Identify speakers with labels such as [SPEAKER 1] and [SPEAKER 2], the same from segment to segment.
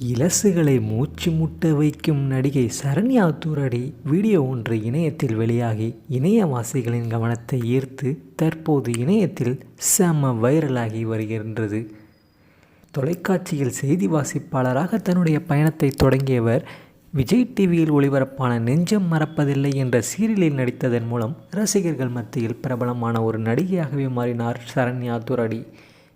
[SPEAKER 1] இலசுகளை மூச்சு முட்ட வைக்கும் நடிகை சரண்யா தூரடி வீடியோ ஒன்று இணையத்தில் வெளியாகி இணையவாசிகளின் கவனத்தை ஈர்த்து தற்போது இணையத்தில் செம வைரலாகி வருகின்றது. தொலைக்காட்சியில் செய்தி வாசிப்பாளராக தன்னுடைய பயணத்தை தொடங்கியவர் விஜய் டிவியில் ஒளிபரப்பான நெஞ்சம் மறப்பதில்லை என்ற சீரியலில் நடித்ததன் மூலம் ரசிகர்கள் மத்தியில் பிரபலமான ஒரு நடிகையாகவே மாறினார் சரண்யா துரடி.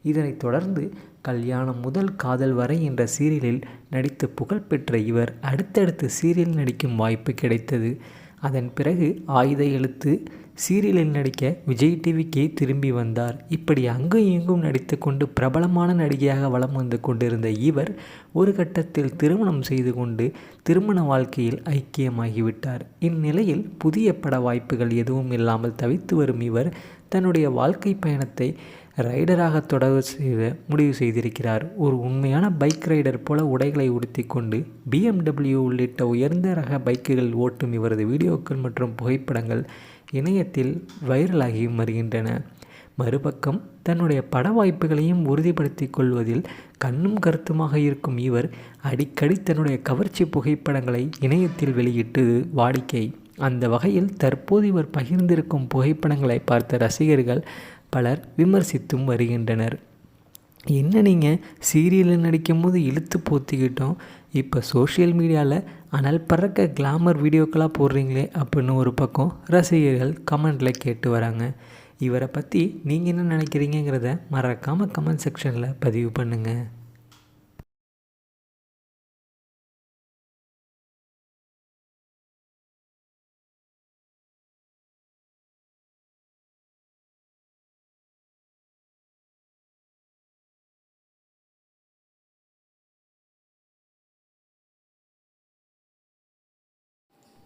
[SPEAKER 1] இதனைத் தொடர்ந்து கல்யாணம் முதல் காதல் வரை என்ற சீரியலில் நடித்து புகழ்பெற்ற இவர் அடுத்தடுத்து சீரியல் நடிக்கும் வாய்ப்பு கிடைத்தது. அதன் பிறகு ஆயுத எழுத்து சீரியலில் நடிக்க விஜய் டிவிக்கே திரும்பி வந்தார். இப்படி அங்கும் இங்கும் நடித்து கொண்டு பிரபலமான நடிகையாக வலம் வந்து கொண்டிருந்த இவர் ஒரு கட்டத்தில் திருமணம் செய்து கொண்டு திருமண வாழ்க்கையில் ஐக்கியமாகிவிட்டார். இந்நிலையில் புதிய பட வாய்ப்புகள் எதுவும் இல்லாமல் தவித்து வரும் இவர் தன்னுடைய வாழ்க்கை பயணத்தை ரைடராக தொடர்பு செய்த முடிவு செய்திருக்கிறார். ஒரு உண்மையான பைக் ரைடர் போல உடைகளை உடுத்தி கொண்டு பிஎம்டபிள்யூ உள்ளிட்ட உயர்ந்த ரக பைக்குகள் ஓட்டும் இவரது வீடியோக்கள் மற்றும் புகைப்படங்கள் இணையத்தில் வைரலாகி வருகின்றன. மறுபக்கம் தன்னுடைய பட வாய்ப்புகளையும் உறுதிப்படுத்தி கொள்வதில் கண்ணும் கருத்துமாக இருக்கும் இவர் அடிக்கடி தன்னுடைய கவர்ச்சி புகைப்படங்களை இணையத்தில் வெளியிட்டது வாடிக்கை. அந்த வகையில் தற்போது இவர் பகிர்ந்திருக்கும் புகைப்படங்களை பார்த்த ரசிகர்கள் பலர் விமர்சித்தும் வருகின்றனர். என்ன நீங்கள் சீரியலில் நடிக்கும் போது இழுத்து போத்திக்கிட்டோம் இப்போ சோஷியல் மீடியாவில் ஆனால் பறக்க கிளாமர் வீடியோக்களாக போடுறீங்களே அப்படின்னு ஒரு பக்கம் ரசிகர்கள் கமெண்டில் கேட்டு வராங்க. இவரை பற்றி நீங்கள் என்ன நினைக்கிறீங்கிறத மறக்காமல் கமெண்ட் செக்ஷனில் பதிவு பண்ணுங்கள்